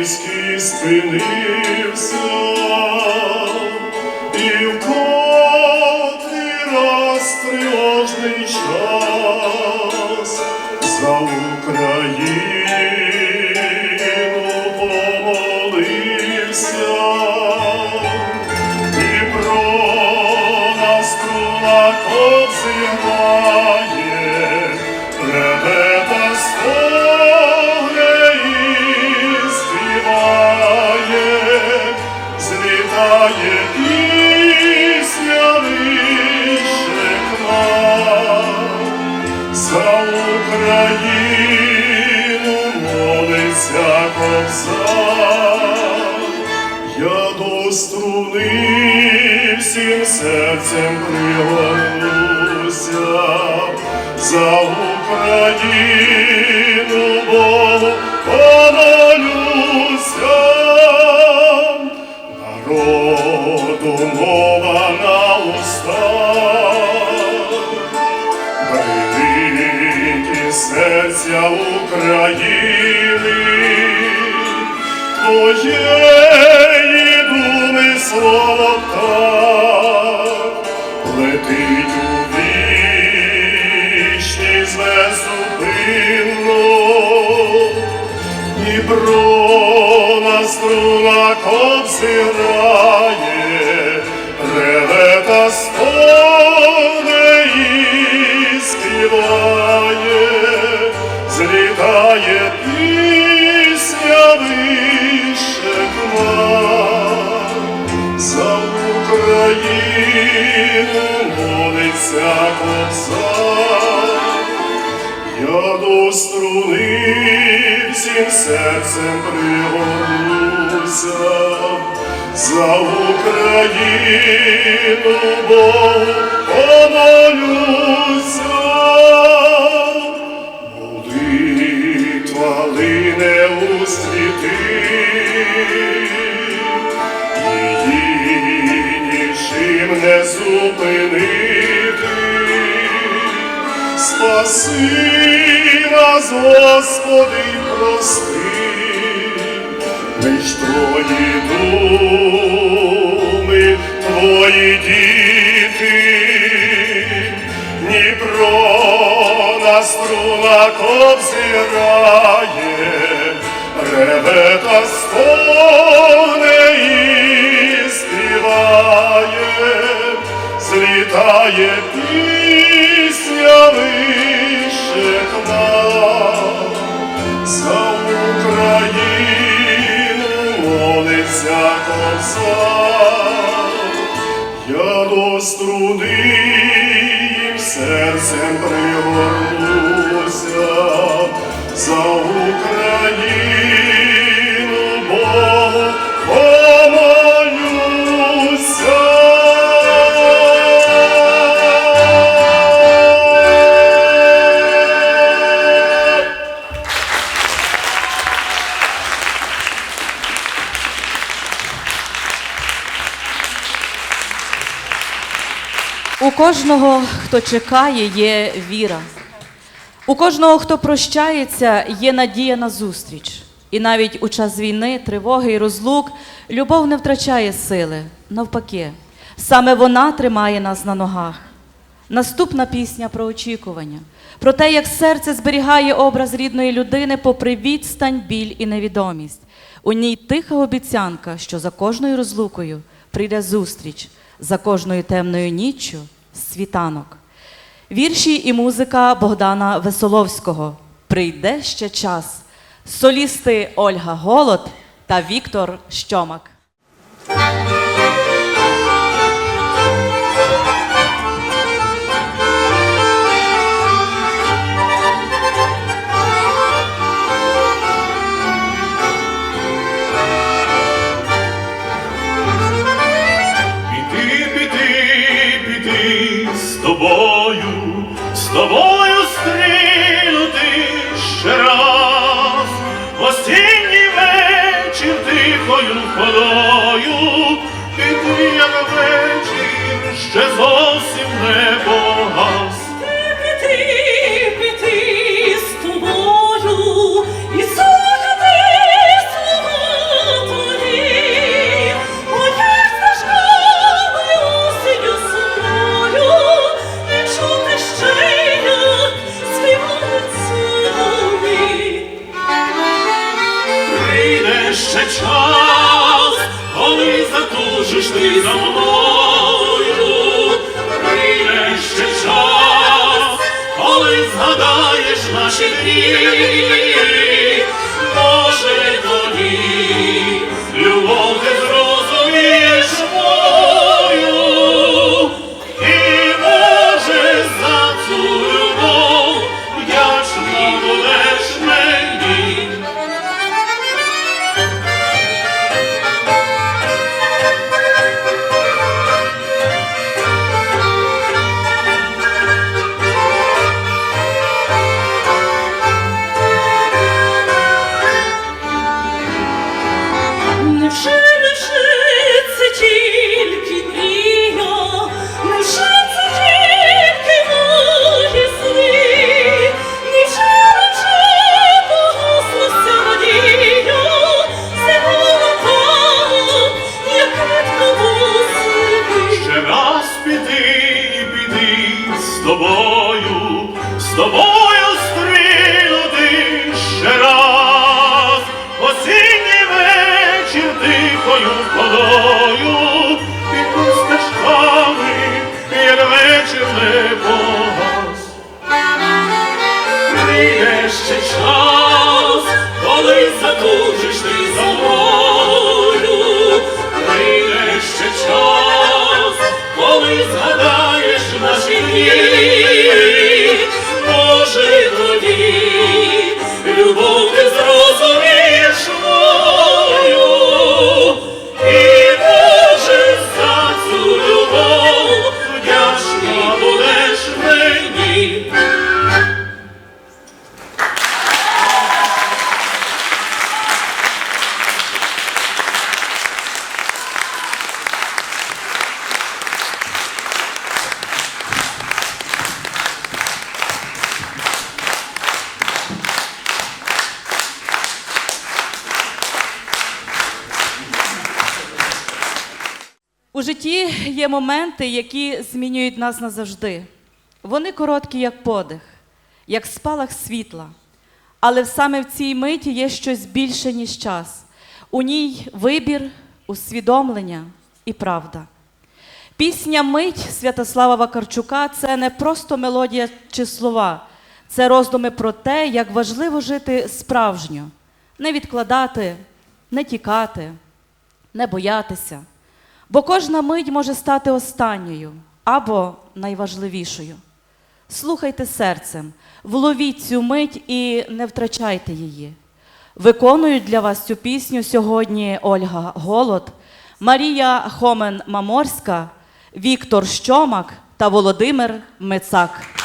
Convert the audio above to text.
Хмельницький спинився, і в котрий раз тривожний час за Україну помолився. Дніпро на струнах обзирає, ребета Україну молиться кобзар. Я до струни всім серцем пригорнуся за Україну Богу серця України, Твоєї думи слово так, летить у вічність беззупинно, Дніпро на струнах обзирає, злітає пісня вище хмар. За Україну молиться кобзар. Я до струни всім серцем пригорнуся за Україну Богу помолюся. Спаси нас, Господи, прости, лиш Твої думи, Твої діти, Дніпро на струнах обзирає, реве та стогне Я до струни їм серцем пригорнуся. За Україну У кожного, хто чекає, є віра. У кожного, хто прощається, є надія на зустріч. І навіть у час війни, тривоги і розлук любов не втрачає сили. Навпаки, саме вона тримає нас на ногах. Наступна пісня про очікування, про те, як серце зберігає образ рідної людини попри відстань, біль і невідомість. У ній тиха обіцянка, що за кожною розлукою прийде зустріч, за кожною темною ніччю світанок. Вірші і музика Богдана Весоловського. Прийде ще час. Солісти Ольга Голод та Віктор Щомак. водою, і ти, як вечір, ще зовсім не погас. Піти, з тобою, і слухати слова твої, моя стажкою осінню сумою, не чути ще, як співають ще час, коли затужиш ти за мною, прийде ще час, коли згадаєш наші дні. Піди, піди з тобою, з тобою стрінути ще раз. Осінній вечір тихою ходою, згадаєш наші дні. Боже, тоді любов житті є моменти, які змінюють нас назавжди. Вони короткі, як подих, як спалах світла. Але саме в цій миті є щось більше, ніж час. У ній вибір, усвідомлення і правда. Пісня Мить Святослава Вакарчука це не просто мелодія чи слова, це роздуми про те, як важливо жити справжньо, не відкладати, не тікати, не боятися. Бо кожна мить може стати останньою або найважливішою. Слухайте серцем, вловіть цю мить і не втрачайте її. Виконують для вас цю пісню сьогодні Ольга Голод, Марія Хомен Маморська, Віктор Щомак та Володимир Мицак.